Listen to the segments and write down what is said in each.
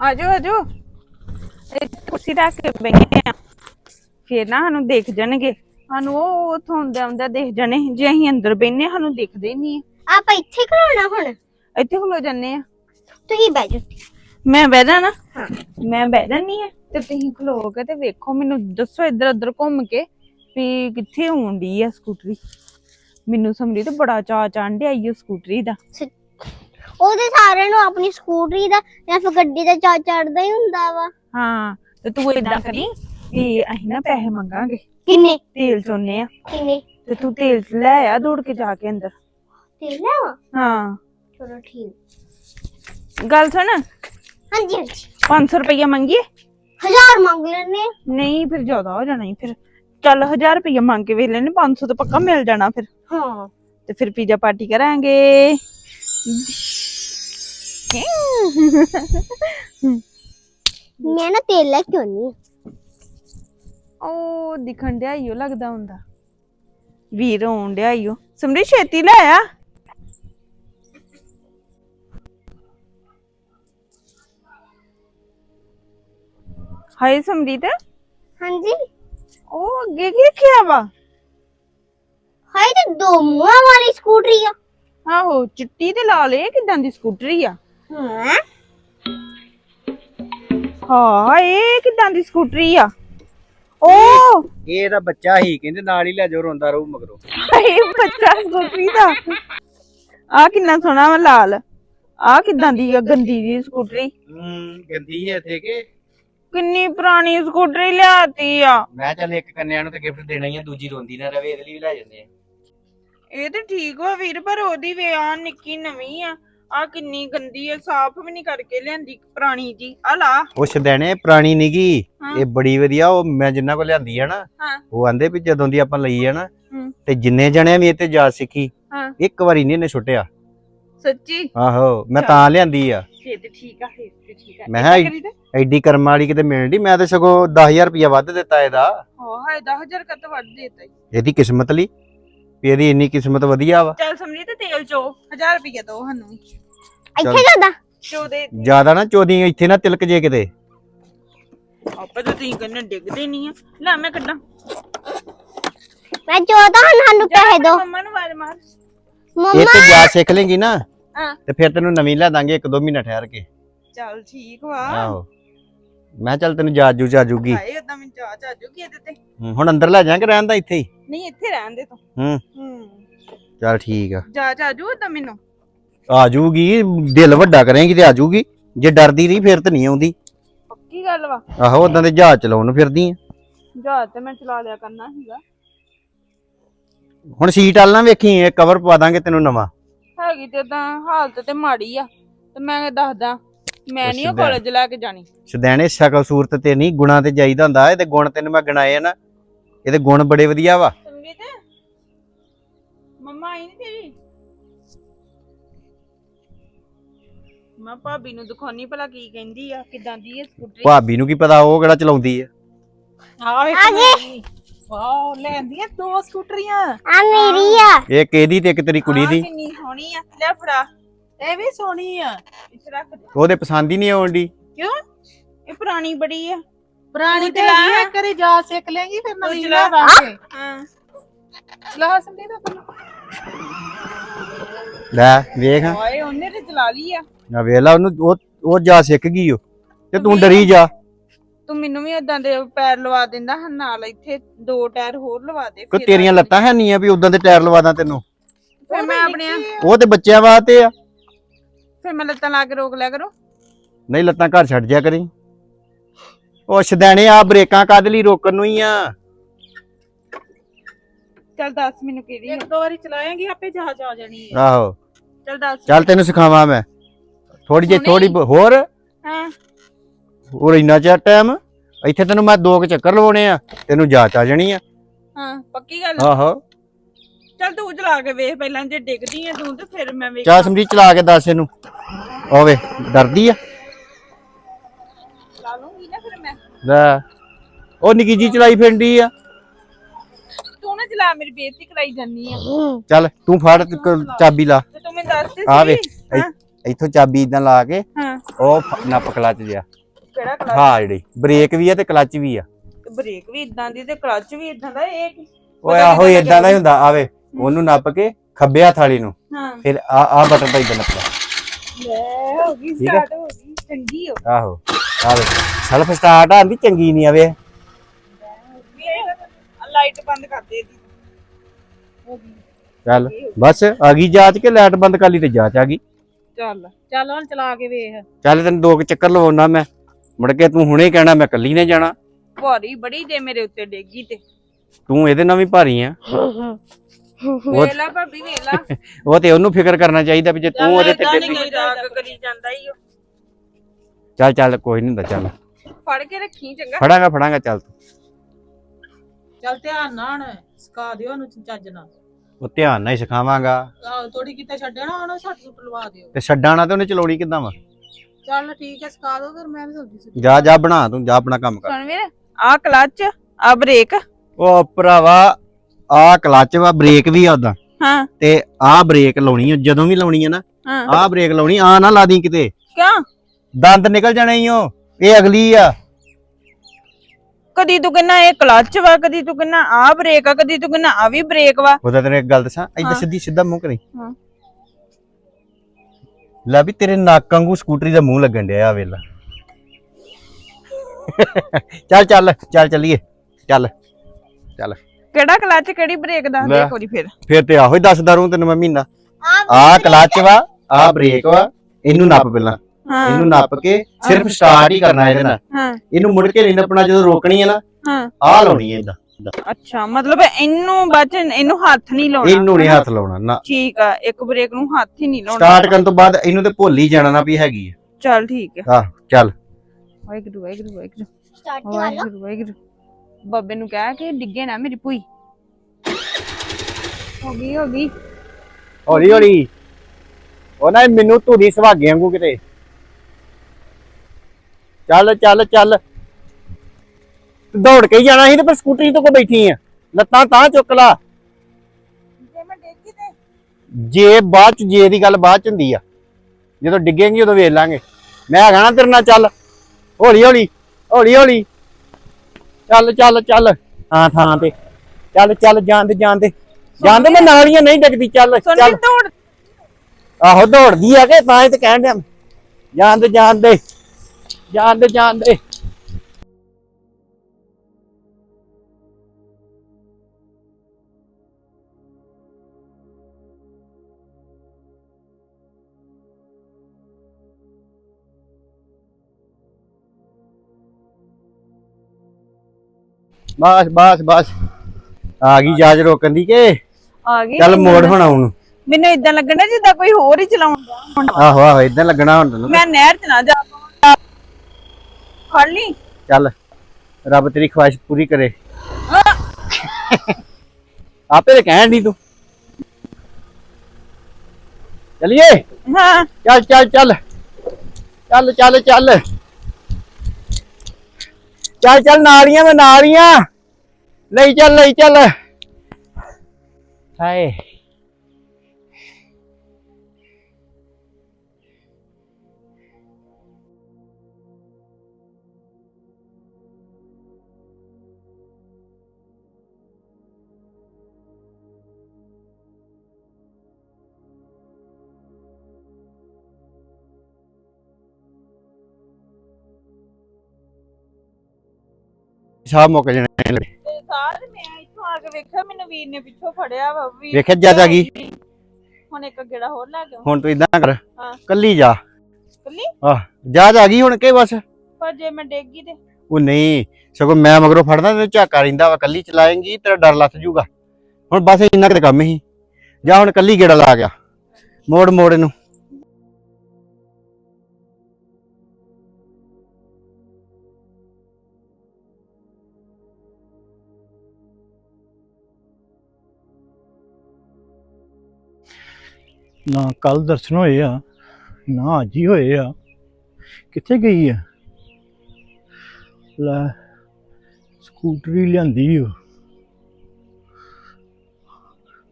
ਆਜੋ ਆਜੋ। ਇਹ ਕੁਰਸੀ ਰੱਖ ਕੇ ਬੈਠੇ ਆ। ਫਿਰ ਨਾ ਸਾਨੂੰ ਦੇਖ ਜਾਣਗੇ। ਸਾਨੂੰ ਉਹ ਉਥੋਂ ਆਉਂਦੇ ਆਉਂਦੇ ਦੇਖ ਜਾਣੇ। ਜੇ ਅਸੀਂ ਅੰਦਰ ਬੈਠਨੇ ਸਾਨੂੰ ਦਿਖਦੇ ਨਹੀਂ ਆਪਾਂ ਇੱਥੇ ਖਲੋਣਾ ਹੁਣ? ਇੱਥੇ ਖਲੋ ਜੰਨੇ ਆ। ਤੁਸੀਂ ਬਹਿ ਜਾਓ। ਮੈਂ ਬਹਿ ਜਾਣਾ? ਮੈਂ ਬਹਿ ਜਾਨੀ ਆ। ਤੇ ਤੁਸੀਂ ਖਲੋ ਕੇ ਤੇ ਵੇਖੋ ਮੈਨੂੰ ਦੱਸੋ ਇੱਧਰ ਉੱਧਰ ਘੁੰਮ ਕੇ ਵੀ ਕਿੱਥੇ ਹੁੰਦੀ ਆ ਸਕੂਟਰੀ। ਮੈਨੂੰ ਸਮਰੀ ਤੇ ਬੜਾ ਚਾਅ ਚੜ੍ਹ ਡਿਆ ਈ ਉਹ ਸਕੂਟਰੀ ਦਾ। ਉਹਦੇ ਸਾਰਿਆਂ ਨੂੰ ਆਪਣੀ ਸਕੂਟਰੀ ਦਾ ਜਾਂ ਫਿਰ ਗੱਡੀ ਦਾ ਚਾ ਚੜਦਾ ਹੀ ਹੁੰਦਾ ਵਾ। ਹਾਂ ਤੇ ਤੂੰ ਏਦਾਂ ਕਰੀ ਕਿ ਅਸੀਂ ਨਾ ਪੈਸੇ ਮੰਗਾਂਗੇ। ਕਿੰਨੇ? ਤੇਲ ਚੋਨੇ ਆ। ਕਿੰਨੇ? ਤੇ ਤੂੰ ਤੇਲ ਲੈ ਆ ਦੌੜ ਕੇ ਜਾ ਕੇ ਅੰਦਰ। ਤੇ ਲੈਵਾ ਹਾਂ। ਚਲੋ ਠੀਕ। ਗੱਲ ਸੁਣ। ਹਾਂਜੀ ਹਾਂਜੀ। 500 ਰੁਪਇਆ ਮੰਗੀਏ? ਹਜ਼ਾਰ ਮੰਗ ਲੈਣੇ ਨਹੀਂ ਫਿਰ ਜ਼ਿਆਦਾ ਹੋ ਜਾਣਾ ਫਿਰ ਚੱਲ 1000 ਰੁਪਇਆ ਮੰਗ ਕੇ ਵੇਖ ਲੈਣੇ 500 ਤਾਂ ਪੱਕਾ ਮਿਲ ਜਾਣਾ ਫਿਰ। ਹਾਂ। ਤੇ ਫਿਰ ਪੀਜ਼ਾ ਪਾਰਟੀ ਕਰਾਂਗੇ। ਮੈਂ ਨਾ ਤੇਲ ਲੈ ਕੇ ਆਉਣੀ ਉਹ ਦਿਖਣ ਡਿਆ ਈਓ ਲੱਗਦਾ ਹੁੰਦਾ। ਵੀਰ ਆਉਣ ਡਿਆ ਈਓ ਸਮਰੀ ਛੇਤੀ ਲੈ ਆ। ਹਾਏ ਸਮਰੀਤ। ਹਾਂਜੀ। ਉਹ ਅੱਗੇ ਕੀ ਰੱਖਿਆ ਵਾ? ਹਾਏ ਤੇ ਦੋ ਮੂੰਹਾਂ ਵਾਲੀ ਸਕੂਟਰੀ ਆ। ਆਹੋ ਚਿੱਟੀ ਤੇ ਲਾਲ ਇਹ ਕਿਦਾਂ ਦੀ ਸਕੂਟਰੀ ਆ? ਹਾਂ। ਹਾਂ ਇਹ ਕਿਦਾਂ ਦੀ ਸਕੂਟਰੀ ਆ? ਉਹ ਇਹ ਇਹਦਾ ਬੱਚਾ ਹੀ ਕਹਿੰਦੇ ਨਾਲ ਹੀ ਲੈ ਜਾਓ ਰੋਂਦਾ ਰਹੂ ਮਗਰੋਂ। ਇਹ ਬੱਚਾ ਸਕੂਟਰੀ ਦਾ। ਆ ਕਿੰਨਾ ਸੋਹਣਾ ਵਾ ਲਾਲ। ਆ ਕਿਦਾਂ ਦੀ ਆ ਗੰਦੀ ਜੀ ਸਕੂਟਰੀ। ਹੂੰ ਗੰਦੀ ਹੈ ਇੱਥੇ ਕਿ। ਕਿੰਨੀ ਪੁਰਾਣੀ ਸਕੂਟਰੀ ਲਿਆਤੀ ਆ। ਮੈਂ ਚੱਲ ਇੱਕ ਕੰਨਿਆਂ ਨੂੰ ਤੇ ਗਿਫਟ ਦੇਣਾ ਹੀ ਆ ਦੂਜੀ ਰੋਂਦੀ ਨਾ ਰਵੇ ਇਹਦੇ ਲਈ ਵੀ ਲੈ ਜਾਂਦੇ ਆ। ਇਹ ਤੇ ਠੀਕ ਵਾ ਵੀਰ ਪਰ ਉਹਦੀ ਵੇ ਆ ਨਿੱਕੀ ਨਵੀਂ ਆ। ਆ ਕਿੰਨੀ ਗੰਦੀ ਆ ਸਾਫ਼ ਵੀ ਨਹੀਂ ਕਰਕੇ ਲਿਆਂਦੀ ਪੁਰਾਣੀ ਜੀ। ਆ ਲਾ। ਉਹ ਸ਼ਦੈਣੇ ਪੁਰਾਣੀ ਨੀਗੀ ਹਾਂ। ਇਹ ਬੜੀ ਵਧੀਆ ਉਹ ਮੈਂ ਜਿੰਨਾ ਕੋ ਲਿਆਂਦੀ ਆ ਨਾ ਹਾਂ। ਉਹ ਆਂਦੇ ਵੀ ਜਦੋਂ ਦੀ ਆਪਾਂ ਲਈ ਆ ਨਾ ਹੂੰ। ਤੇ ਜਿੰਨੇ ਜਣਿਆਂ ਵੀ ਇਹ ਤੇ ਜਾ ਸਿੱਖੀ ਹਾਂ। ਇੱਕ ਵਾਰੀ ਨਹੀਂ ਇਹਨੇ ਛੁੱਟਿਆ ਸੱਚੀ? ਆਹੋ ਮੈਂ ਤਾਂ ਲਿਆਂਦੀ ਆ। ਫੇਰ ਤੇ ਠੀਕ ਆ ਫੇਰ ਤੇ ਠੀਕ ਆ। ਮੈਂ ਏਦਾਂ ਕਿਹਾ ਕਰੀਦਾ? ਐਡੀ ਕਰਮ ਵਾਲੀ ਕਿਤੇ ਮਿਲਣੀ ਮੈਂ ਤੇ ਸਗੋਂ 10000 ਰੁਪਇਆ ਵੱਧ ਦਿੱਤਾ ਇਹਦਾ। ਹਾਂ ਹਾਏ 10000 ਕੱਤ ਵੱਢ ਦੇਤਾ ਈ। ਇਹਦੀ ਕਿਸਮਤ ਲਈ। ਵੀ ਇਹਦੀ ਇੰਨੀ ਕਿਸਮਤ ਵਧੀਆ ਵਾ। ਚੱਲ ਸਮਰੀ ਤੇ ਤੇਲ ਚੋ। 1000 ਰੁਪਏ ਦੋ ਸਾਨੂੰ। ਇੱਥੇ ਜ਼ਿਆਦਾ? ਚੋ ਦੇ। ਜ਼ਿਆਦਾ ਨਾ ਚੋਦੀ ਇੱਥੇ ਨਾ ਤਿਲਕ ਜੇ ਕਿਤੇ। ਆਪੇ ਤਾਂ ਤੁਸੀਂ ਕਹਿੰਦੇ ਡਿੱਗਦੇ ਨਹੀਂ ਆ। ਲੈ ਮੈਂ ਕੱਢਾਂ। ਮੈਂ ਚੋਦਾ ਹੁਣ ਸਾਨੂੰ ਪੈਸੇ ਦੋ। ਮੰਮਾ ਨੂੰ ਆਵਾਜ਼ ਮਾਰ। ਇਹ ਮੰਮਾ ਤੇ ਜਾ ਸਿੱਖ ਲੇਗੀ ਨਾ ਹਾਂ। ਤੇ ਫਿਰ ਤੈਨੂੰ ਨਵੀਂ ਲੈ ਦਾਂਗੇ ਇੱਕ ਦੋ ਮਹੀਨਾ ਠਹਿਰ ਕੇ। ਚੱਲ ਠੀਕ ਵਾ। ਆਹੋ। ਮੈਂ ਕਿਹਾ ਚੱਲ ਤੈਨੂੰ ਜਾਜੂ ਜਾਜੂਗੀ। ਹਾਏ ਉਦਾਂ ਮੈਨੂੰ ਚਾਹ ਚਾਜੂਗੀ ਇਹਦੇ ਤੇ। ਹੂੰ, ਹੁਣ ਅੰਦਰ ਲੈ ਜਾਾਂਗੇ ਰਹਿਣ ਦਾ ਇੱਥੇ ਹੀ? ਨਹੀਂ ਇੱਥੇ ਰਹਿਣ ਦੇ ਤੂੰ। ਹੂੰ। ਹੂੰ। ਚੱਲ ਠੀਕ ਆ। ਜਾ ਚਾਜੂ ਉਦਾਂ ਮੈਨੂੰ। ਆ ਜੂਗੀ ਦਿਲ ਵੱਡਾ ਕਰੇਂਗੀ ਤੇ ਆ ਜੂਗੀ ਜੇ ਡਰਦੀ ਰਹੀ ਫਿਰ ਤਾਂ ਨਹੀਂ ਆਉਂਦੀ। ਪੱਕੀ ਗੱਲ ਵਾ। ਆਹੋ ਉਦਾਂ ਤੇ ਜਹਾਜ਼ ਚਲਾਉਣ ਨੂੰ ਫਿਰਦੀ ਆ। ਜਹਾਜ਼ ਤੇ ਮੈਂ ਚਲਾ ਲਿਆ ਕਰਨਾ ਸੀਗਾ। ਹੁਣ ਸੀਟ ਨਾ ਵੇਖੀ ਇਹ ਕਵਰ ਪਵਾ ਦਾਂਗੇ ਤੈਨੂੰ ਨਵਾਂ। ਹੈਗੀ ਤੇ ਤਾਂ ਹਾਲਤ ਤੇ ਮਾੜੀ ਆ। ਤੇ ਮੈਂ ਦੱਸਦਾ ਮੈਂ ਨਹੀਂ ਉਹ ਸਿੱਧਾ। ਕਾਲਜ ਲੈ ਕੇ ਜਾਣੀ। ਸਦੈਣੇ ਸ਼ਕਲ ਸੂਰਤ ਤੇ ਨਹੀਂ ਗੁਣਾ ਤੇ ਜਾਈਦਾ ਹੁੰਦਾ ਇਹਦੇ ਗੁਣ ਤੈਨੂੰ ਮੈਂ ਗਿਣਾਏ ਆ ਨਾ। ਇਹਦੇ ਗੁਣ ਬੜੇ ਵਧੀਆ ਵਾ। ਸੰਗੀਤ? ਮੰਮਾ ਆਈ ਨਹੀਂ ਤੇਰੀ? ਮੈਂ ਭਾਬੀ ਨੂੰ ਦਿਖਾਉਣੀ ਭਲਾ ਕੀ ਕਹਿੰਦੀ ਆ ਕਿਦਾਂ ਦੀ ਹੈ ਸਕੂਟਰੀ? ਭਾਬੀ ਨੂੰ ਕੀ ਪਤਾ ਉਹ ਕਿਹੜਾ ਚਲਾਉਂਦੀ ਆ। ਆ ਗਏ। ਵਾਓ ਲੈਂਦੀਆਂ ਦੋ ਸਕੂਟਰੀਆਂ। ਆ ਮੇਰੀ ਆ। ਇੱਕ ਇਹਦੀ ਤੇ ਇੱਕ ਤੇਰੀ ਕੁੜੀ ਦੀ? ਕਿੰਨੀ ਸੋਹਣੀ ਆ। ਲੈ ਫੜਾ। ਇਹ ਵੀ ਸੋਹਣੀ ਆ। ਇੱਥੇ ਰੱਖ ਦੇ ਉਹਦੇ ਪਸੰਦ ਹੀ ਨਹੀਂ ਆਉਂਦੀ ਕਿਉਂ? ਇਹ ਪੁਰਾਣੀ ਬੜੀ ਆ। ਪੁਰਾਣੀ ਤੂੰ ਚਲਾ। ਹੈਗੀ ਆ, ਇੱਕ ਵਾਰੀ ਜਾ ਸਿੱਖ ਲੇਗੀ ਫਿਰ ਨਵੀਂ ਚਲਾ। ਲੈ ਦਾਂਗੇ ਹਾਂ। ਚਲਾ ਸੰਦੀਪ ਆਪਣਾ ਲੈ ਵੇਖ। ਓਏ ਉਹਨੇ ਤੇ ਚਲਾ ਲਈ ਆ। ਆ ਵੇਖ ਲਾ ਉਹਨੂੰ ਉਹ ਉਹ ਜਾ ਸਿੱਖ ਗਈ ਉਹ ਤੇ ਤੂੰ ਡਰੀ ਜਾ। ਤੂੰ ਮੈਨੂੰ ਵੀ ਏਦਾਂ ਦੇ ਪੈਰ ਲਵਾ ਦਿੰਦਾ ਹਾਂ ਨਾਲ ਇੱਥੇ ਦੋ ਟਾਇਰ ਹੋਰ ਲਵਾ ਦੇ ਕੋ ਫਿਰ ਤੇਰੀਆਂ ਲੱਤਾਂ ਹੈ ਨਹੀਂ ਆ ਵੀ ਉਦਾਂ ਦੇ ਟਾਇਰ ਲਵਾ ਦਾਂ ਤੈਨੂੰ? ਫਿਰ ਮੈਂ ਆਪਣੀਆਂ ਉਹ ਤੇ ਬੱਚਿਆਂ ਵਾਸਤੇ ਆ। ਫਿਰ ਮੈਂ ਲੱਤਾਂ ਲਾ ਕੇ ਰੋਕ ਲਿਆ ਕਰੋ। ਨਹੀਂ ਲੱਤਾਂ ਘਰ ਛੱਡ ਜਾ ਕਰੀ। ਉਹ ਸ਼ਦੈਣੇ ਆ ਬ੍ਰੇਕਾਂ ਕਾਦੇ ਲਈ ਰੋਕਣ ਨੂੰ ਹੀ ਆ? ਚੱਲ ਦੱਸ ਮੈਨੂੰ ਕਿਹੜੀ ਆ। ਇੱਕ ਦੋ ਵਾਰੀ ਚਲਾਏਗੀ ਆਪੇ ਜਾ ਜਾ ਜਾਣੀ ਹੈ। ਆਹੋ। ਚੱਲ ਦੱਸ। ਚੱਲ ਤੈਨੂੰ ਸਿਖਾਵਾਂ ਮੈਂ। ਥੋੜੀ ਜਿਹੀ ਹੁਣੇ ਥੋੜੀ ਹੀ? ਹੋਰ? ਹਾਂ। ਹੋਰ ਇੰਨਾ ਚਿਰ ਟਾਈਮ ਇੱਥੇ ਤੈਨੂੰ ਮੈਂ ਦੋ ਕੁ ਚੱਕਰ ਲਵਾਉਣੇ ਆ ਤੈਨੂੰ ਜਾਚ ਆ ਜਾਣੀ ਆ। ਹਾਂ ਪੱਕੀ ਗੱਲ? ਆਹੋ। ਚੱਲ ਤੂੰ ਚਲਾ ਕੇ ਵੇਖ ਪਹਿਲਾਂ ਜੇ ਡਿੱਗਦੀ ਆ ਤੂੰ ਤੇ ਫਿਰ ਮੈਂ ਵੇਖ। ਚਾਹ ਚਲਾ ਕੇ ਦੱਸ ਇਹਨੂੰ। ਓਵੇ ਡਰਦੀ ਆ? ਲਾ ਲੂੰਗੀ ਨਾ ਫਿਰ ਮੈਂ। ਲੈ ਉਹ ਨਿੱਕੀ ਜੀ ਚਲਾਈ ਫਿਰਦੀ ਆ। ਤੂੰ ਨਾ ਚਲਾ ਮੇਰੀ ਬੇਇੱਜ਼ਤੀ ਕਰਾਈ ਜਾਨੀ ਆ। ਚੱਲ ਤੂੰ ਫੜ ਤੇ ਕ- ਚਾਬੀ ਲਾ। ਤੇ ਤੂੰ ਮੈਨੂੰ ਦੱਸ ਤੇ ਆ ਵੇ। ਹਾਂ। ਇੱਥੋਂ ਚਾਬੀ ਇਦਾਂ ਲਾ ਕੇ ਹਾਂ। ਉਹ ਫ- ਨੱਪ ਕਲਚ ਜਿਆ ਕਿਹੜਾ ਕਲਚ? ਹਾਂ ਜਿਹੜੀ। ਬ੍ਰੇਕ ਵੀ ਆ ਤੇ ਕਲਚ ਵੀ ਆ। ਬ੍ਰੇਕ ਵੀ ਇਦਾਂ ਦੀ ਤੇ ਕਲਚ ਵੀ ਇਦਾਂ ਦਾ ਇਹ ਕੀ? ਓਏ ਆਹੋ ਇਦਾਂ ਦਾ ਹੀ ਹੁੰਦਾ ਆਵੇ ਉਹਨੂੰ ਨੱਪ ਕੇ ਖੱਬੇ ਹੱਥ ਵਾਲੀ ਨੂੰ। ਹਾਂ। ਫਿਰ ਆ ਆ ਬਟਨ ਤੇ ਇਦਾਂ ਲੈ। ਹੋ ਗਈ ਠੀਕ ਆ। ਸਟਾਰਟ ਹੋ ਗਈ। ਚੰਗੀ ਹੋ ਆਹੋ। ਆਵੇ ਸੈਲਫ ਸਟਾਰਟ ਆਂਦੀ ਚੰਗੀ ਨਹੀਂ ਆਵੇ ਲਾਈਟ ਬੰਦ ਕਰ ਦੇ ਦੀ ਹੋ ਗਈ। ਚੱਲ ਬਸ ਆ ਗਈ ਜਾਂਚ ਕੇ ਲਾਈਟ ਬੰਦ ਕਰ ਲਈ ਤੇ ਜਾਂਚ ਆ ਗਈ। ਚੱਲ ਚੱਲ ਹੁਣ ਚਲਾ ਕੇ ਵੇਖ। ਚੱਲ ਤੈਨੂੰ ਦੋ ਕੁ ਚੱਕਰ ਲਵਾਉਣਾ ਮੈਂ। ਮੁੜ ਕੇ ਤੂੰ ਹੁਣੇ ਕਹਿਣਾ ਮੈਂ ਕੱਲੀ ਨੇ ਜਾਣਾ। ਭਾਰੀ ਬੜੀ ਜੇ ਮੇਰੇ ਉੱਤੇ ਡੇਗੀ ਤੇ। ਤੂੰ ਇਹਦੇ ਨਾਲ ਵੀ ਭਾਰੀ ਆ। ਵੇਖ ਲਾ ਭਾਬੀ ਵੇਖ ਲਾ ਉਹ ਤੇ ਉਹਨੂੰ ਫਿਕਰ ਕਰਨਾ ਚਾਹੀਦਾ ਵੀ ਜੇ ਤੂੰ ਉਹਦੇ ਤੇ ਏਦਾਂ ਰਾਗ ਕਰੀ ਜਾਂਦਾ ਈ ਓ। ਚੱਲ ਚੱਲ ਕੋਈ ਨਹੀਂ ਹੁੰਦਾ ਚੱਲ। ਫੜ ਕੇ ਰੱਖੀ ਚੰਗਾ। ਫੜਾਂਗਾ ਫੜਾਂਗਾ ਚੱਲ। ਤੂੰ ਚੱਲ ਧਿਆਨ ਨਾਲ ਹੁਣ ਸਿਖਾ ਦਿਓ ਉਹਨੂੰ ਚੱਜ ਨਾਲ। ਉਹ ਧਿਆਨ ਨਾਲ ਹੀ ਸਿਖਾਵਾਂਗਾ। ਆਹੋ ਥੋੜੀ ਕਿਤੇ ਛੱਡਣਾ ਉਹਨੂੰ ਛੱਟ ਸੁੱਟ ਲਵਾ ਦਿਓ। ਤੇ ਛੱਡਾਣਾ ਤੇ ਉਹਨੇ ਚਲਾਉਣੀ ਕਿੱਦਾਂ ਵਾ? ਚੱਲ ਠੀਕ ਹੈ ਸਿਖਾ ਦਿਓ ਫਿਰ ਮੈਂ ਵੀ ਸਬਜ਼ੀ ਸੁਬਜ਼ੀ ਜਾ ਜਾ ਬਣਾ ਤੂੰ ਜਾ ਆਪਣਾ ਕੰਮ ਕਰ। ਸੁਣ ਵੀਰ ਆ ਕਲਚ ਆ ਬ੍ਰੇਕ। ਉਹ ਭਰਾਵਾ ਆ ਕਲਚ ਵਾ ਬ੍ਰੇਕ ਵੀ ਆ ਉਦਾਂ ਹਾਂ। ਤੇ ਆ ਬ੍ਰੇਕ ਲਾਉਣੀ ਆ ਜਦੋਂ ਵੀ ਲਾਉਣੀ ਆ ਨਾ ਹਾਂ। ਆ ਬ੍ਰੇਕ ਲਾਉਣੀ ਆ ਨਾ ਲਾ ਦੀ ਕਿਤੇ। ਕਿਉਂ? ਦੰਦ ਨਿਕਲ ਜਾਣੇ ਈ ਓ ਇਹ ਅਗਲੀ ਆ। ਕਦੀ ਤੂੰ ਕਹਿੰਦਾ ਇਹ ਕਲਚ ਵਾ ਕਦੀ ਤੂੰ ਕਹਿੰਦਾ ਆ ਬ੍ਰੇਕ ਆ ਕਦੀ ਤੂੰ ਕਹਿੰਦਾ ਆ ਵੀ ਬ੍ਰੇਕ ਵਾ। ਉਹਦਾ ਤੈਨੂੰ ਇੱਕ ਗੱਲ ਦੱਸਾਂ। ਸਿੱਧੀ ਸਿੱਧਾ ਮੂੰਹ ਕਰੀ। ਹਾਂ। ਲੈ ਵੀ ਤੇਰੇ ਨੱਕ ਵਾਂਗੂ ਸਕੂਟਰੀ ਦਾ ਮੂੰਹ ਲੱਗਣ ਡਿਆ ਆ ਵੇਲਾ ਚੱਲ ਚੱਲ ਚੱਲ ਚੱਲੀਏ। ਚੱਲ ਚੱਲ। ਕਿਹੜਾ ਕਲਚ ਕਿਹੜੀ ਬ੍ਰੇਕ ਦੱਸ ਦੇ ਲੈ। ਇੱਕ ਵਾਰੀ ਫਿਰ? ਫਿਰ ਤੇ ਆਹੋ ਹੀ ਦੱਸਦਾ ਰਹੂੰ ਤੈਨੂੰ ਮੈਂ ਮਹੀਨਾ। ਆ ਕਲਚ ਵਾ ਆ ਬ੍ਰੇਕ ਵਾ। ਇਹਨੂੰ ਨੱਪ ਪਹਿਲਾਂ। ਹਾਂ। ਇਹਨੂੰ ਨੱਪ ਕੇ ਸਿਰਫ ਸਟਾਰਟ ਹੀ ਕਰਨਾ ਇਹਦੇ ਨਾਲ। ਹਾਂ। ਇਹਨੂੰ ਮੁੜ ਕੇ ਨਹੀਂ ਨੱਪਣਾ ਜਦੋਂ ਰੋਕਣੀ ਹੈ ਨਾ ਹਾਂ। ਆਹ ਲਾਉਣੀ ਹੈ ਇਦਾਂ ਅੱਛਾ ਮਤਲਬ ਇਹਨੂੰ ਬਾਅਦ ਚ ਇਹਨੂੰ ਹੱਥ ਨਹੀਂ ਲਾਉਣਾ। ਇਹਨੂੰ ਨਹੀਂ ਹੱਥ ਲਾਉਣਾ ਨਾ। ਠੀਕ ਆ ਇੱਕ ਬ੍ਰੇਕ ਨੂੰ ਹੱਥ ਹੀ ਨਹੀਂ ਲਾਉਣਾ। ਸਟਾਰਟ ਕਰਨ ਤੋਂ ਬਾਅਦ ਇਹਨੂੰ ਤੇ ਭੁੱਲ ਹੀ ਜਾਣਾ ਨਾ ਵੀ ਹੈਗੀ ਚੱਲ ਠੀਕ ਆ। ਆਹ ਚੱਲ। ਵਾਹਿਗੁਰੂ ਵਾਹਿਗੁਰੂ ਵਾਹਿਗੁਰੂ। ਸਟਾਰਟ ਕਰ ਲਓ। ਵਾਹਿਗੁਰੂ ਵਾਹਿਗੁਰੂ। ਬਾਬੇ ਨੂੰ ਕਹਿ ਕੇ ਡਿੱਗੇ ਨਾ ਮੇਰੀ ਭੂਈ। ਹੋ ਗਈ ਹੋ ਗਈ। ਹੌਲੀ ਹੌਲੀ। ਉਹ ਨਾ ਮੈਨੂੰ ਧੂਰੀ ਸੁਹਾਗੇ ਵਾਂਗੂ ਕਿਤੇ। ਚੱਲ ਚੱਲ ਚੱਲ। ਦੌੜ ਕੇ ਹੀ ਜਾਣਾ ਸੀ ਤੇ ਪਰ ਸਕੂਟਰੀ ਤੋਂ ਕੋ ਬੈਠੀ ਆ। ਲੱਤਾਂ ਤਾਂ ਚੁੱਕ ਲਾ। ਜੇ ਮੈਂ ਡਿੱਗੀ ਤੇ? ਜੇ ਬਾਅਦ ਚ ਜੇ ਦੀ ਗੱਲ ਬਾਅਦ ਚ ਹੁੰਦੀ ਆ। ਜਦੋਂ ਡਿੱਗੇਂਗੀ ਉਦੋਂ ਵੇਖ ਲਾਂਗੇ। ਮੈਂ ਹੈਗਾ ਨਾ ਤੇਰੇ ਨਾਲ ਚੱਲ। ਹੌਲੀ ਹੌਲੀ ਹੌਲੀ ਹੌਲੀ। ਚੱਲ ਚੱਲ ਚੱਲ। ਹਾਂ ਥਾਂ ਤੇ। ਚੱਲ ਚੱਲ ਜਾਂਦੇ ਜਾਂਦੇ। ਜਾਂਦੇ ਮੈਂ ਨਾਲ ਹੀ ਆ, ਨਹੀਂ ਡਿੱਗਦੀ। ਚੱਲ ਚੱਲ। ਦੌੜ। ਆਹੋ ਦੌੜਦੀ ਆ ਕਿ ਤਾਂ ਹੀ ਤੇ ਕਹਿਣ ਡਿਆ। ਜਾਂਦੇ ਜਾਂਦੇ। ਜਾਂਦੇ ਜਾਂਦੇ। ਬਸ ਬਸ ਬਸ। ਆ ਗਈ ਜਾਜ ਰੋਕਣ ਦੀ ਕਿ? ਆ ਗਈ ਚੱਲ ਮੋੜ ਹੁਣ ਆਉਣ ਮੈਨੂੰ ਇਦਾਂ ਲੱਗਣਾ ਜਿੱਦਾਂ ਕੋਈ ਹੋਰ ਹੀ ਚਲਾਉਂਦਾ ਆਹੋ ਆਹੋ ਇਦਾਂ ਲੱਗਣਾ ਹੁਣ ਤੈਨੂੰ। ਮੈਂ ਨਹਿਰ 'ਚ ਨਾ ਜਾ। ਫੜ ਲਈ। ਚੱਲ ਰੱਬ ਤੇਰੀ ਖੁਆਇਸ਼ ਪੂਰੀ ਕਰੇ। ਆਪੇ ਤੇ ਕਹਿਣ ਦੀ ਤੂੰ। ਚਲਿਏ। ਹਾਂ। ਚੱਲ ਚੱਲ ਚੱਲ। ਚੱਲ ਚੱਲ ਚੱਲ। ਚੱਲ ਚੱਲ ਨਾਲੀਆਂ ਮੈਂ ਨਾਲੀਆਂ। ਲਈ ਚੱਲ ਲਈ ਚੱਲ। ਹਾਏ। ਸਾਹ ਮੁੱਕ ਜਾਣਾ ਤੇ ਸਾਰ ਮੈਂ ਇੱਥੋਂ ਆ ਕੇ ਵੇਖਿਆ ਮੈਨੂੰ ਵੀਰ ਨੇ ਪਿੱਛੋਂ ਫੜਿਆ ਵਾ ਵੀਰ ਵੇਖਿਆ ਜਦ ਆ ਗਈ ਹੁਣ ਇੱਕ ਗੇੜਾ ਹੋਰ ਲੈ ਗਿਆ ਹੁਣ ਤੂੰ ਇਦਾਂ ਕਰ ਹਾਂ। ਕੱਲੀ ਜਾ। ਕੱਲੀ? ਆਹ ਜਾ ਜਾ ਗਈ ਹੁਣ ਕੇ ਬਸ? ਪਰ ਜੇ ਮੈਂ ਡੇਗੀ ਤੇ? ਉਹ ਨਹੀਂ ਸਗੋਂ ਮੈਂ ਮਗਰੋਂ ਫੜਦਾ ਤੇ ਝਾਕਾ ਰਹਿੰਦਾ ਵਾ ਕੱਲੀ ਚਲਾਏਂਗੀ ਤੇਰਾ ਡਰ ਲੱਥ ਜੂਗਾ। ਹੁਣ ਬਸ ਇੰਨਾ ਕੁ ਕੰਮ ਹੀ। ਜਾ ਹੁਣ ਕੱਲੀ ਗੇੜਾ ਲਾ ਗਿਆ ਮੋੜ ਮੋੜ ਇਹਨੂੰ। ਨਾ ਕੱਲ ਦਰਸ਼ਨ ਹੋਏ ਆ, ਨਾ ਅੱਜ ਹੀ ਹੋਏ ਆ। ਕਿੱਥੇ ਗਈ ਆ? ਲੈ, ਸਕੂਟਰੀ ਲਿਆਂਦੀ ਉਹ।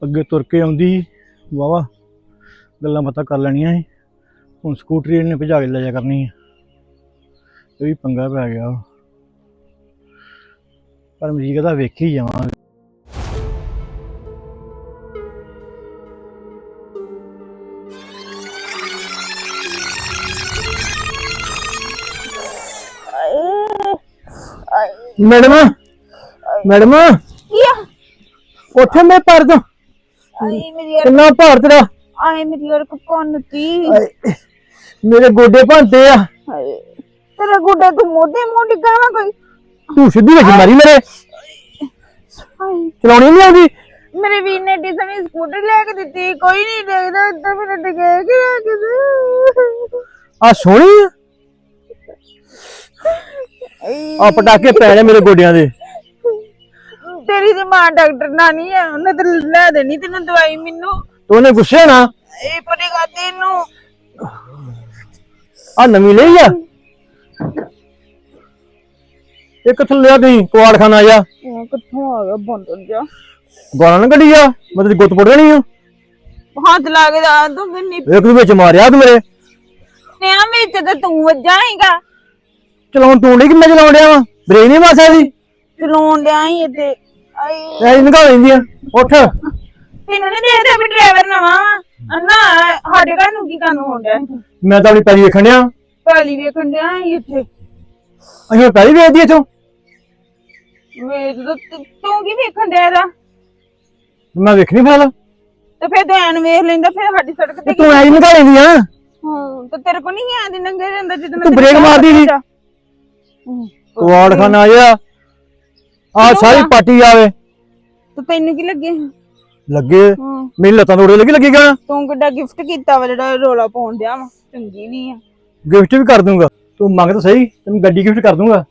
ਅੱਗੇ ਤੁਰ ਕੇ ਆਉਂਦੀ ਵਾਵਾ ਗੱਲਾਂ ਬਾਤਾਂ ਕਰ ਲੈਣੀਆਂ ਸੀ। ਹੁਣ ਸਕੂਟਰੀ ਇਹਨੇ ਭਜਾ ਕੇ ਲੈ ਜਾ ਕਰਨੀ ਹੈ ਇਹ ਵੀ ਪੰਗਾ ਪੈ ਗਿਆ ਪਰ ਮਰੀਕ ਦਾ ਵੇਖੀ ਜਾਵਾਂ ਮੈਡਮ ਮੈਡਮ ਕੀ ਆ ਉੱਥੇ ਮੈਂ ਪਰ ਦੋ ਆਏ ਮੇਰੀ ਕਿੰਨਾ ਭਾਰ ਤੇਰਾ ਆਏ ਮੇਰੀ ਅਰਕ ਪੰਨਤੀ ਆਏ, ਮੇਰੇ ਗੋਡੇ ਭੰਤੇ ਆ ਹਾਏ ਤੇਰਾ ਗੁੱਡਾ ਤੂੰ ਮੋਢੇ ਮੋਢੇ ਗਾਵਾ ਕੋਈ ਤੂੰ ਸਿੱਧੀ ਵਿੱਚ ਮਾਰੀ ਮੇਰੇ ਹਾਏ ਚਲਾਉਣੀ ਨਹੀਂ ਆਉਂਦੀ ਮੇਰੇ ਵੀਰ ਨੇ ਡਿਜ਼ਨੀ ਸਕੂਟਰ ਲੈ ਕੇ ਦਿੱਤੀ ਕੋਈ ਨਹੀਂ ਦੇਖਦਾ ਇੱਧਰ ਮੈਨੂੰ ਡਿਗੇ ਕਿ ਕਿਤੇ ਆ ਸੋਹਣੀ ਆ ਆ ਪਟਾਕੇ ਪੈ ਨੇ ਮੇਰੇ ਗੋਡਿਆਂ ਦੇ। ਤੇਰੀ ਤੇ ਮਾਂ ਡਾਕਟਰ ਨਾ ਨਹੀਂ ਆ ਉਹਨੇ ਤੇ ਲੈ ਦੇਣੀ ਤੈਨੂੰ ਦਵਾਈ ਮੈਨੂੰ। ਤੂੰ ਉਹਨੇ ਗੁੱਸੇ ਨਾ ਇਹ ਪਰੇਗਾ ਤੈਨੂੰ। ਆ ਨਵੀਂ ਲਈ ਆ? ਇਹ ਕਿੱਥੋਂ ਲਿਆ ਤੁਸੀਂ? ਕੁਆੜਖਾਨਾ ਜਾ ਕਿੱਥੋਂ ਆ ਗਿਆ? ਬੰਦ ਜਾ ਗਾਲਾਂ ਨਾ ਕੱਢੀ ਆ? ਮੈਂ ਤੇਰੀ ਗੁੱਤ ਪੁੱਟ ਦੇਣੀ ਆ। ਹੱਥ ਲਾ ਕੇ ਦਾ ਤੂੰ ਕਿੰਨੀ ਇੱਕ ਦੇ ਵਿੱਚ ਮਾਰਿਆ ਤੂੰ ਮੇਰੇ। ਨਿਆ ਵਿੱਚ ਤੇ ਤੂੰ ਵੱਜਾਏਗਾ ਚਲਾਉਣ ਤੂੰ ਨਹੀਂ ਕਿ ਮੈਂ ਚਲਾਉਣ ਡਿਆ ਵਾ? ਬ੍ਰੇਕ ਨਹੀਂ ਮਾਰਦਾ ਦੀ ਚਲਾਉਣ ਡਿਆ ਹੀ ਇੱਥੇ ਆਈ। ਐ ਨਿਕਲ ਲੈਂਦੀ ਆ। ਉੱਠ। ਤੈਨੂੰ ਨਹੀਂ ਦੇਖਦਾ ਵੀ ਡਰਾਈਵਰ ਨਵਾਂ। ਵਾ ਅੰਨਾ ਸਾਡੇ ਘਰ ਨੂੰ ਕੀ ਕਰਨ ਹੋਣ ਡਿਆ? ਮੈਂ ਤਾਂ ਆਪਣੀ ਪੈਰੀ ਵੇਖਣ ਡਿਆ। ਪਹਿਲੀ ਵੇਖਣ ਡਿਆ ਇੱਥੇ। ਅਸੀਂ ਪੈਰੀ ਵੇਚਦੀ ਇੱਥੋਂ। ਵੇਖ ਲੋ ਤੂੰ ਕੀ ਵੇਖਣ ਡਿਆ ਇਹਦਾ? ਮੈਂ ਵੇਖਣੀ ਫਿਰ ਤੇ ਫਿਰ ਐਨ ਵੇਖ ਲੈਂਦਾ ਫਿਰ ਸਾਡੀ ਸੜਕ ਤੇ ਤੂੰ ਐ ਨਿਕਲ ਲੈਂਦੀ ਆ। ਹਾਂ ਤੇ ਤੇਰੇ ਕੋ ਨਹੀਂ ਆਂਦੀ ਨੰਗੇ ਜਾਂਦਾ ਜਦੋਂ ਤੂੰ ਬ੍ਰੇਕ ਮਾਰਦੀ ਸੀ। ਕੁਆੜਖਾਨਾ ਆ ਆ ਸਾਰੀ ਪਾਰਟੀ ਆਵੇ। ਤੇ ਤੈਨੂੰ ਕੀ ਲੱਗੇ? ਲੱਗੇ? ਹਾਂ। ਮੇਰੀ ਲੱਤਾਂ ਤੋੜੇ ਲੱਗੀ ਲੱਗੀ ਗਾ ਤੂੰ ਕਿੱਡਾ ਗਿਫਟ ਕੀਤਾ ਵਾ ਜਿਹੜਾ ਰੋਲਾ ਪਾਉਣ ਡਿਆ ਵਾ? ਚੰਗੀ ਨਹੀਂ ਆ। ਗਿਫਟ ਵੀ ਕਰ ਦੂੰਗਾ। ਤੂੰ ਮੰਗ ਤਾਂ ਸਹੀ ਤੈਨੂੰ ਗੱਡੀ ਗਿਫਟ ਕਰ ਦੂੰਗਾ।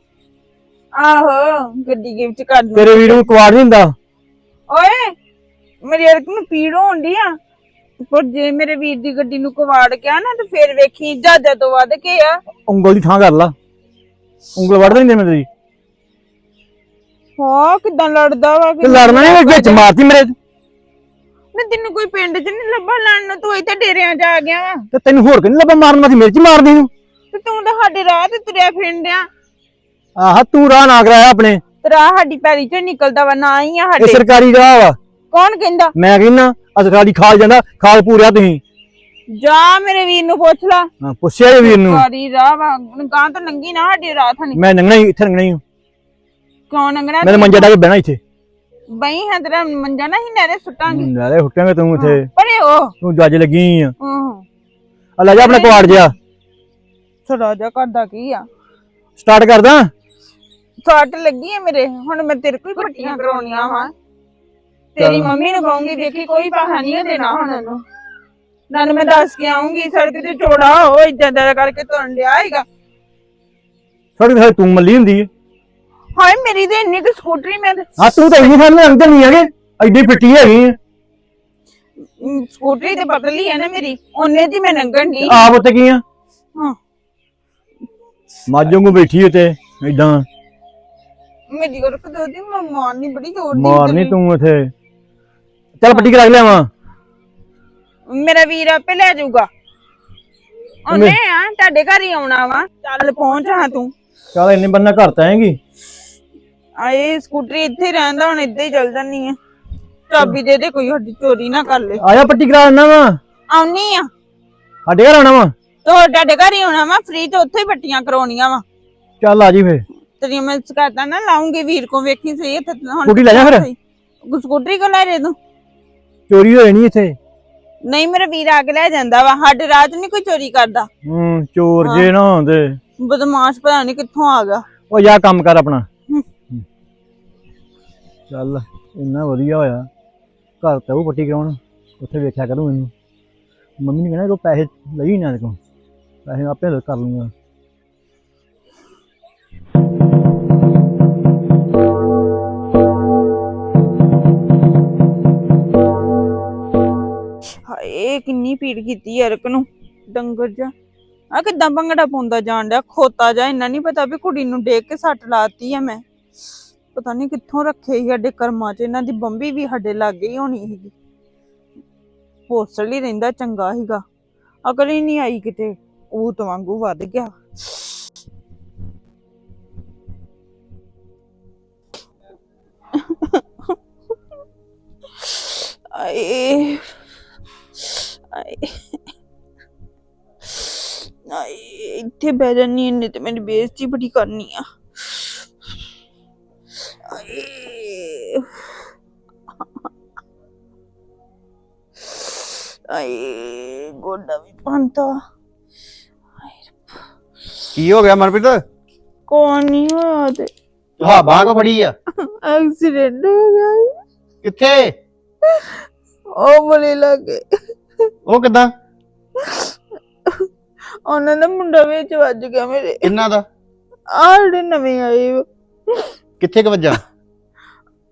ਆਹੋ ਗੱਡੀ ਗਿਫਟ ਕਰ ਦੂੰ ਤੇਰੇ ਵੀਰ ਨੂੰ ਕੁਆੜ ਨਹੀਂ ਹੁੰਦਾ ਓਏ ਮੇਰੀ ਅਰਕ ਨੂੰ ਪੀੜ ਹੋਣ ਡਈ ਆ। ਪਰ ਜੇ ਮੇਰੇ ਵੀਰ ਦੀ ਗੱਡੀ ਨੂੰ ਕਵਾੜ ਗਿਆ ਨਾ ਤੇ ਫੇਰ ਵੇਖੀ ਜਹਾਜ਼ਾਂ ਤੋਂ ਵੱਧ ਕੇ ਆ। ਉਂਗਲ ਦੀ ਥਾਂ ਕਰ ਲਾ। ਉਂਗਲ ਵੜ ਦੇਣੀ ਮੈਂ ਤੇਰੀ ਹਾਂ ਕਿਦਾਂ ਲੜਦਾ ਵਾ ਤੇ ਲੜਨਾ ਨਹੀਂ ਵਿੱਚ ਮਾਰਤੀ ਮੇਰੇ ਮੈਂ ਤੈਨੂੰ ਕੋਈ ਪਿੰਡ 'ਚ ਨਹੀਂ ਲੱਭਾ ਲੜਨ ਨੂੰ? ਤੂੰ ਇੱਥੇ ਡੇਰਿਆਂ 'ਚ ਆ ਗਿਆ ਵਾ। ਤੇ ਤੈਨੂੰ ਹੋਰ ਕਿੰਨੇ ਲੱਭਾ ਮਾਰਨ ਮੈਂ ਮੇਰੇ ਚ ਮਾਰਦੀ ਨੂੰ ਤੇ ਤੂੰ ਤਾਂ ਸਾਡੇ ਰਾਹ ਤੇ ਤੁਰਿਆ ਫਿਰਦਿਆ ਆਹ ਤੂੰ ਰਾਹ ਨਾ ਕਰਾਇਆ ਆਪਣੇ। ਤੇ ਰਾਹ ਸਾਡੀ ਪੈਲੀ 'ਚ ਨਿਕਲਦਾ ਵਾ ਨਾ ਹੀ ਆ ਇਹ ਸਾਡੇ। ਸਰਕਾਰੀ ਰਾਹ ਵਾ। ਕੌਣ ਕਹਿੰਦਾ? ਮੈਂ ਕਹਿੰਦਾ ਆ ਸਰਕਾਰੀ ਖਾਲ ਜਾਂਦਾ ਖਾਲ ਪੂਰਿਆ ਤੁਸੀਂ। ਜਾ ਮੇਰੇ ਵੀਰ ਨੂੰ ਪੁੱਛ ਲਾ। ਹਾਂ, ਪੁੱਛਿਆ ਜੇ ਵੀਰ ਨੂੰ। ਸਾਰੀ ਰਾਹ ਵਾ ਗਾਂ ਤਾਂ ਨੰਗੀ ਨਾ ਸਾਡੀ ਰਾਹ ਥਾਨੀ ਮੈਂ ਨੰਗਣਾ ਹੀ ਇੱਥੇ ਨੰਗਣਾ ਹੀ ਕਿਉਂ ਨੰਗਣਾ ਮੈਂ ਤਾਂ ਮੰਜਾ ਡਾ ਕੇ ਬਹਿਣਾ ਇੱਥੇ। ਬਈ ਹੈ ਤੇਰਾ ਮੰਜਾ ਨਾ ਹੀ ਨਰੇ ਸੁੱਟਾਂਗੇ। ਨਾਲੇ ਹੁੱਟਾਂਗੇ ਤੂੰ ਇੱਥੇ। ਪਰੇ ਉਹ ਤੂੰ ਜੱਜ ਲੱਗੀ ਆ। ਹਾਂ। ਆ ਲੈ ਜਾ ਆਪਣਾ ਕੁਆੜ ਜਿਆ ਛੜਾ ਜਾ ਕਰਦਾ ਕੀ ਆ? ਸਟਾਰਟ ਕਰਦਾ ਸੱਟ ਲੱਗੀ ਹੈ ਮੇਰੇ। ਹੁਣ ਮੈਂ ਤੇਰੇ ਕੋਈ ਪੱਟੀਆਂ ਕਰਾਉਣੀਆਂ ਵਾ। ਤੇਰੀ ਮੰਮੀ ਨੂੰ ਕਹੂੰਗੀ ਵੇਖੀ ਕੋਈ ਪਾਹਾ ਨਹੀਂ ਦੇਣਾ ਹੁਣ ਉਹਨੂੰ। ਨਾਲ ਮੈਂ ਦੱਸ ਕੇ ਆਉਂਗੀ ਸੜਕ ਤੇ ਚੋੜਾ ਹੋ ਇਦਾਂ ਦਾ ਕਰਕੇ ਤੁਰਨ ਹੈਗਾ। ਸੜਕ ਤੇ ਤੂੰ ਮੱਲੀ ਹੁੰਦੀ ਏ। ਹਾਏ ਮੇਰੀ ਤੇ ਇੰਨੀ ਕੁ ਸਕੂਟਰੀ ਮੈਂ ਤੇ- ਆ ਤੂੰ ਤਾਂ ਇੰਨੀ ਸਾਨੂੰ ਅੰਦਰ ਨਹੀਂ ਹੈਗੇ ਐਡੀ ਫਿੱਟੀ ਹੈਗੀ ਅਮ, ਸਕੂਟਰੀ ਤੇ ਪਤਲੀ ਹੈ ਨਾ ਮੇਰੀ ਉਹਨੇ ਦੀ ਮੈਂ ਨੰਗਣ ਦੀ ਆਪ ਉੱਤੇ ਕੀ ਆ? ਹਾਂ। ਮਾਜੋਂ ਨੂੰ ਬੈਠੀ ਉੱਤੇ ਐਦਾਂ ਮੇਰੀ ਉਹ ਰੁਕ ਦੋ ਦੀ ਮੈਂ ਮਾਰਨੀ ਬੜੀ ਜ਼ੋਰ ਦੀ ਮਾਰਨੀ ਤੂੰ ਇੱਥੇ। ਚੱਲ ਪੱਟੀ ਕਰਾ ਕੇ ਲਿਆਵਾਂ। ਮੇਰਾ ਵੀਰ ਆਪੇ ਲੈ ਜਾਊਗਾ। ਉਹਨੇ ਆ ਤੁਹਾਡੇ ਘਰ ਹੀ ਆਉਣਾ ਵਾ। ਚੱਲ ਪਹੁੰਚ ਹਾਂ ਤੂੰ। ਚੱਲ ਇੰਨੇ ਬੰਦਾ ਘਰ ਤਾਂ ਆਏਗੀ? ਆਏ ਸਕੂਟਰੀ ਇੱਥੇ ਰਹਿੰਦਾ ਹੁਣ ਇੱਦਾਂ ਹੀ ਚੱਲ ਜਾਨੀ ਆ। ਚਾਬੀ ਦੇ ਦੇ ਕੋਈ ਸਾਡੀ ਚੋਰੀ ਨਾ ਕਰ ਲੇ। ਆਇਆ ਪੱਟੀ ਕਰਾ ਦਿੰਦਾ ਵਾ? ਆਉਣੀ ਆ। ਸਾਡੇ ਘਰ ਆਉਣਾ ਵਾ? ਤੋ ਤੁਹਾਡੇ ਘਰ ਹੀ ਆਉਣਾ ਵਾ ਫ੍ਰੀ ਤੇ ਉੱਥੇ ਹੀ ਪੱਟੀਆਂ ਕਰਾਉਣੀਆਂ ਵਾ। ਚੱਲ ਆ ਜੀ ਫੇ ਤੇਰੀ ਮੈਂ ਸਕਾਤਾ ਨਾ ਲਾਉਂਗੀ ਵੀਰ ਕੋ ਵੇਖੀ ਸਹੀ ਇੱਥੇ ਹੁਣ ਸਕੂਟੀ ਲੈ ਜਾ ਫਿਰ। ਸਕੂਟਰੀ ਕੋ ਲੈ ਜੇ ਤੂੰ। ਚੋਰੀ ਨਹੀਂ ਇੱਥੇ। ਨਹੀਂ ਮੇਰਾ ਵੀਰ ਆ ਕੇ ਲੈ ਜਾਂਦਾ ਵਾ ਸਾਡੇ ਰਾਤ ਨਹੀਂ ਕੋਈ ਚੋਰੀ ਕਰਦਾ। ਹੂੰ ਚੋਰ ਜੇ ਨਾ ਹੁੰਦੇ। ਬਦਮਾਸ਼ ਪਤਾ ਨਹੀਂ ਕਿੱਥੋਂ ਆ ਗਿਆ। ਉਹ ਜਾ ਕੰਮ ਕਰ ਆਪਣਾ। ਚੱਲ ਇੰਨਾ ਵਧੀਆ ਹੋਇਆ। ਘਰ ਤਾਂ ਉਹ ਪੱਟੀ ਕਰਾਉਣ ਉੱਥੇ ਵੇਖਿਆ ਕਰੂੰ ਇਹਨੂੰ। ਮੰਮੀ ਨੇ ਕਹਿਣਾ ਕੋ ਪੈਸੇ ਲਈ ਨਾ ਦੇਖੋ ਪੈਸੇ ਮੈਂ ਆਪੇ ਕਰ ਲੂੰਗਾ। ਹਾਏ ਕਿੰਨੀ ਪੀੜ ਕੀਤੀ ਯਾਰ ਨੂੰ? ਡੰਗਰ ਜਾ ਆ ਕਿਦਾਂ ਭੰਗੜਾ ਪਾਉਂਦਾ ਜਾਣ ਡਿਆ? ਖੋਤਾ ਜਾ ਇੰਨਾ ਨਹੀਂ ਪਤਾ ਵੀ ਕੁੜੀ ਨੂੰ ਡੇਕ ਕੇ ਸੱਟ ਲਾਤੀ ਆ ਮੈਂ। ਪਤਾ ਨਹੀਂ ਕਿੱਥੋਂ ਰੱਖੇ ਸੀ ਸਾਡੇ ਕਰਮਾਂ 'ਚ। ਇਹਨਾਂ ਦੀ ਬੰਬੀ ਵੀ ਸਾਡੇ ਲਾਗੇ ਹੀ ਹੋਣੀ ਸੀਗੀ। ਹੋਸਟਲ ਹੀ ਰਹਿੰਦਾ ਚੰਗਾ ਸੀਗਾ। ਅਕਲ ਹੀ ਨਹੀਂ ਆਈ ਕਿਤੇ। ਉਹ ਤਾਂ ਵਾਂਗੂ ਵੱਧ ਗਿਆ। ਆਏ। ਇੱਥੇ ਬਹਿ ਜਾਨੀ ਇਹਨੇ ਤੇ ਮੇਰੀ ਬੇਇੱਜ਼ਤੀ ਬੜੀ ਕਰਨੀ ਆ ਆਏ ਆਏ ਗੋਡਾ ਵੀ ਪੰਤਾ ਕੀ ਹੋ ਗਿਆ ਮਨਪ੍ਰੀਤ ਕੌਣ ਨਹੀਂ ਹੋਇਆ ਤੇ ਹਾਂ ਬਾਹ ਕੋ ਫੜੀ ਆ ਐਕਸੀਡੈਂਟ ਹੋ ਗਿਆ ਕਿੱਥੇ ਉਹ ਬੜੇ ਲੱਗੇ ਉਹ ਕਿਦਾਂ ਉਹਨਾਂ ਦਾ ਮੁੰਡਾ ਵਿੱਚ ਵੱਜ ਗਿਆ ਮੇਰੇ। ਕਿੰਨਾ ਦਾ? ਆਹ ਜਿਹੜੇ ਨਵੇਂ ਆਏ ਵਾ। ਕਿੱਥੇ ਕ ਵੱਜਾ?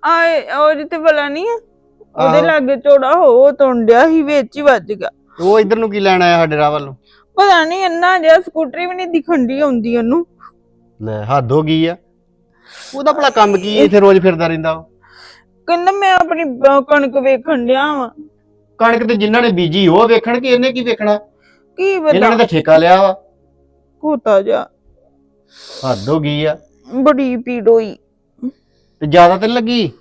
ਆਏ ਉਹ ਜਿੱਤੇ ਬਲਾ ਨਹੀਂ ਆ। ਉਹਦੇ ਆਹੋ। ਲਾਗੇ ਚੋੜਾ ਹੋ ਤੁੰਡਿਆ ਹੀ ਵਿੱਚ ਹੀ ਵੱਜ ਗਿਆ। ਉਹ ਇੱਧਰ ਨੂੰ ਕੀ ਲੈਣ ਆਇਆ ਸਾਡੇ ਰਾਹ ਵੱਲ ਨੂੰ? ਪਤਾ ਨਹੀਂ ਇੰਨਾ ਜਿਹਾ ਸਕੂਟਰੀ ਵੀ ਨਹੀਂ ਦਿਖਣ ਦੀ ਆਉਂਦੀ ਉਹਨੂੰ। ਲੈ ਹੱਦ ਹੋ ਗਈ ਆ। ਉਹਦਾ ਭਲਾ ਕੰਮ ਕੀ ਇੱਥੇ ਰੋਜ਼ ਫਿਰਦਾ ਰਹਿੰਦਾ ਉਹ? ਕਹਿੰਦਾ ਮੈਂ ਆਪਣੀ ਅਹ, ਕਣਕ ਵੇਖਣ ਡਿਆ ਵਾਂ। ਕਣਕ ਤੇ ਜਿਨ੍ਹਾਂ ਨੇ ਬੀਜੀ ਉਹ ਵੇਖਣ ਕਿ ਇਹਨੇ ਕੀ ਵੇਖਣਾ? ਕੀ ਇਹਨਾਂ ਨੇ ਤਾਂ ਠੇਕਾ ਲਿਆ ਵਾ। ਕੋਤਾ ਜਾ। ਹੱਦ ਹੋ ਗਈ ਆ। ਬੜੀ ਪੀੜ ਹੋਈ। ਤੇ ਜ਼ਿਆਦਾ ਤੇ ਨੀ ਲੱਗੀ?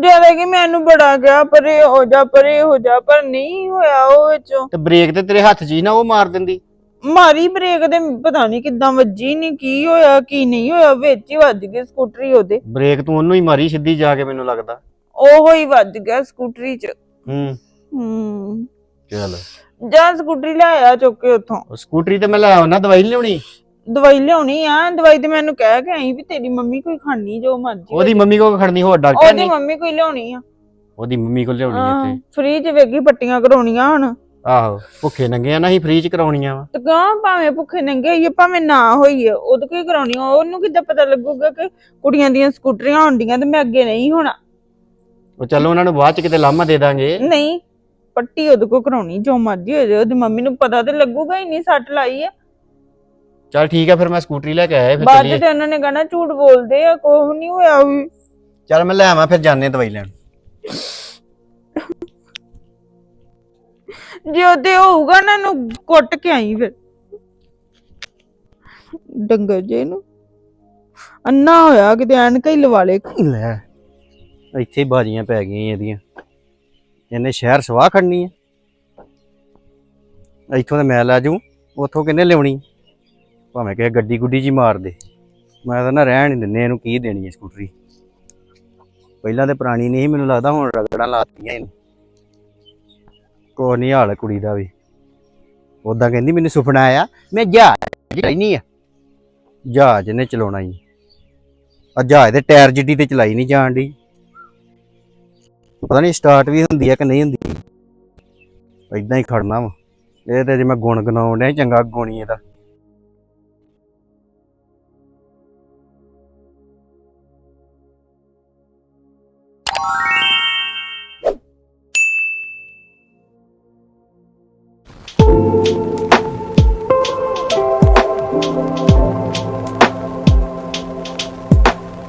ਜ਼ਿਆਦਾ ਕਿ ਮੈਨੂੰ ਬੜਾ ਗਿਆ ਪਰੇ ਹੋ ਜਾ ਪਰੇ ਹੋ ਜਾ ਪਰ ਨਹੀਂ ਹੋਇਆ ਉਹ ਵਿੱਚੋਂ। ਤੇ ਬ੍ਰੇਕ ਤੇ ਤੇਰੇ ਹੱਥ 'ਚ ਹੀ ਨਾ ਉਹ ਮਾਰ ਦਿੰਦੀ? ਮਾਰੀ ਬ੍ਰੇਕ ਦੇ ਪਤਾ ਨਹੀਂ ਕਿੱਦਾਂ ਵੱਜੀ ਨਹੀਂ ਕੀ ਹੋਇਆ ਕੀ ਨਹੀਂ ਹੋਇਆ ਵਿੱਚ ਹੀ ਵੱਜ ਗਈ ਸਕੂਟਰੀ ਉਹਦੇ। ਬ੍ਰੇਕ ਤੂੰ ਉਹਨੂੰ ਹੀ ਮਾਰੀ ਸਿੱਧੀ ਜਾ ਕੇ ਮੈਨੂੰ ਲੱਗਦਾ। ਉਹ ਹੀ ਵੱਜ ਗਿਆ ਸਕੂਟਰੀ 'ਚ। ਹੂੰ। ਹੂੰ। ਚੱਲ। ਜਾਂ ਸਕੂਟਰੀ ਲਿਆਇਆ ਚੁੱਕ ਕੇ ਉੱਥੋਂ। ਉਹ ਸਕੂਟਰੀ ਤੇ ਮੈਂ ਲੈ ਆਉਣਾ ਦਵਾਈ ਨੀ ਲਿਆਉਣੀ? ਦਵਾਈ ਲਿਆਉਣੀ ਆ ਦਵਾਈ ਤੇ ਮੈਨੂੰ ਕਹਿ ਕੇ ਆਈ ਵੀ ਤੇਰੀ ਮੰਮੀ ਕੋਈ ਖਾਣੀ ਜੋ ਮਰਜ਼ੀ ਉਹਦੀ ਮੰਮੀ ਕੋ ਖੜਨੀ ਹੋਰ ਡਾਕਟਰ ਉਹਦੀ ਨਹੀਂ ਮੰਮੀ ਕੋਈ ਲਿਆਉਣੀ ਆ। ਉਹਦੀ ਮੰਮੀ ਕੋਲ ਲਿਆਉਣੀ ਇੱਥੇ? ਫ੍ਰੀ 'ਚ ਵੇਗੀ ਪੱਟੀਆਂ ਕਰਾਉਣੀਆਂ ਹੁਣ। ਆਹੋ ਭੁੱਖੇ ਨੰਗੇ ਆ ਨਾ ਹੀ ਫ੍ਰੀ 'ਚ ਕਰਾਉਣੀਆਂ ਵਾ। ਤੇ ਗਾਂ ਭਾਵੇਂ ਭੁੱਖੇ ਨੰਗੇ ਹੋਈਏ ਭਾਵੇਂ ਨਾ ਹੋਈਏ ਉਹਦੇ ਕੋਈ ਕਰਾਉਣੀ ਆ, ਉਹਨੂੰ ਕਿੱਦਾਂ ਪਤਾ ਲੱਗੂਗਾ ਕਿ ਕੁੜੀਆਂ ਦੀਆਂ ਸਕੂਟਰੀਆਂ ਹੁੰਦੀਆਂ ਤੇ ਮੈਂ ਅੱਗੇ ਨਹੀਂ ਹੋਣਾ। ਉਹ ਚੱਲ ਉਹਨਾਂ ਨੂੰ ਬਾਅਦ 'ਚ ਕਿਤੇ ਲਾਮਾ ਦੇ ਦਾਂਗੇ। ਨਹੀਂ ਪੱਟੀ ਉਹਦੇ ਕੋ ਕਰਾਉਣੀ ਜੋ ਮਰਜ਼ੀ ਹੋ ਜਾਏ ਉਹਦੀ ਮੰਮੀ ਨੂੰ ਪਤਾ ਤੇ ਲੱਗੂਗਾ ਹੀ ਨਹੀਂ ਸੱਟ ਲਾਈ ਆ ਚੱਲ ਠੀਕ ਆ ਫਿਰ ਮੈਂ ਸਕੂਟਰੀ ਲੈ ਕੇ ਆਇਆ ਫਿਰ ਬਾਅਦ ਚ ਤੇ ਉਹਨਾਂ ਨੇ ਕਹਣਾ ਝੂਠ ਬੋਲਦੇ ਆ ਕੁਛ ਨਹੀਂ ਹੋਇਆ ਵੀ। ਚੱਲ ਮੈਂ ਲੈ ਆਵਾਂ ਫਿਰ ਜਾਣੇ ਦਵਾਈ ਲੈਣ। ਜੇ ਉਹਦੇ ਹੋਊਗਾ ਨਾ ਨੂੰ ਕੁੱਟ ਕੇ ਆਈ ਫਿਰ। ਡੰਗਰ ਜੇ ਨੂੰ ਅੰਨਾ ਹੋਇਆ ਕਿਤੇ ਐਨਕਾਂ ਹੀ ਲਵਾ ਲੇ ਲੈ ਇੱਥੇ ਹੀ ਬਾਜੀਆਂ ਪੈ ਗਈਆਂ ਇਹਦੀਆਂ। ਇਹਨੇ ਸ਼ਹਿਰ ਸਵਾਹ ਖੜਨੀ ਹੈ ਇੱਥੋਂ ਤੇ ਮੈਂ ਲੈ ਜਾਊਂ, ਉੱਥੋਂ ਕਿੰਨੇ ਲਿਆਉਣੀ? ਭਾਵੇਂ ਕਿ ਗੱਡੀ ਗੁੱਡੀ ਜੀ ਮਾਰ ਦੇ। ਮੈਂ ਤਾਂ ਨਾ ਰਹਿਣ ਨਹੀਂ ਦਿੰਨੇ ਇਹਨੂੰ ਕੀ ਦੇਣੀ ਹੈ ਸਕੂਟਰੀ? ਪਹਿਲਾਂ ਤੇ ਪੁਰਾਣੀ ਨਹੀਂ ਮੈਨੂੰ ਲੱਗਦਾ ਹੁਣ ਰਗੜਾਂ ਲਾਤੀਆਂ ਇਹਨੂੰ। ਕੋਈ ਨਹੀਂ, ਹਾਲ ਕੁੜੀ ਦਾ ਵੀ। ਉਦਾਂ ਕਹਿੰਦੀ ਮੈਨੂੰ ਸੁਪਨਾ ਆਇਆ, ਮੈਂ ਜਹਾਜ਼ ਨਹੀਂ ਆ। ਜਹਾਜ਼ ਨੇ ਚਲਾਉਣਾ ਹੀ। ਆ ਜਹਾਜ਼ ਦੇ ਟਾਇਰ ਜਿੱਡੀ ਤੇ ਚਲਾਈ ਨਹੀਂ ਜਾਣ ਦੀ ਪਤਾ ਨਹੀਂ ਸਟਾਰਟ ਵੀ ਹੁੰਦੀ ਹੈ ਕਿ ਨਹੀਂ ਹੁੰਦੀ। ਇਦਾਂ ਹੀ ਖੜਨਾ ਵਾ। ਇਹ ਤੇ ਜੇ ਮੈਂ ਗੁਣ ਗਨਾਉਣ ਡਿਆ ਚੰਗਾ ਗੁਣੀ ਇਹਦਾ।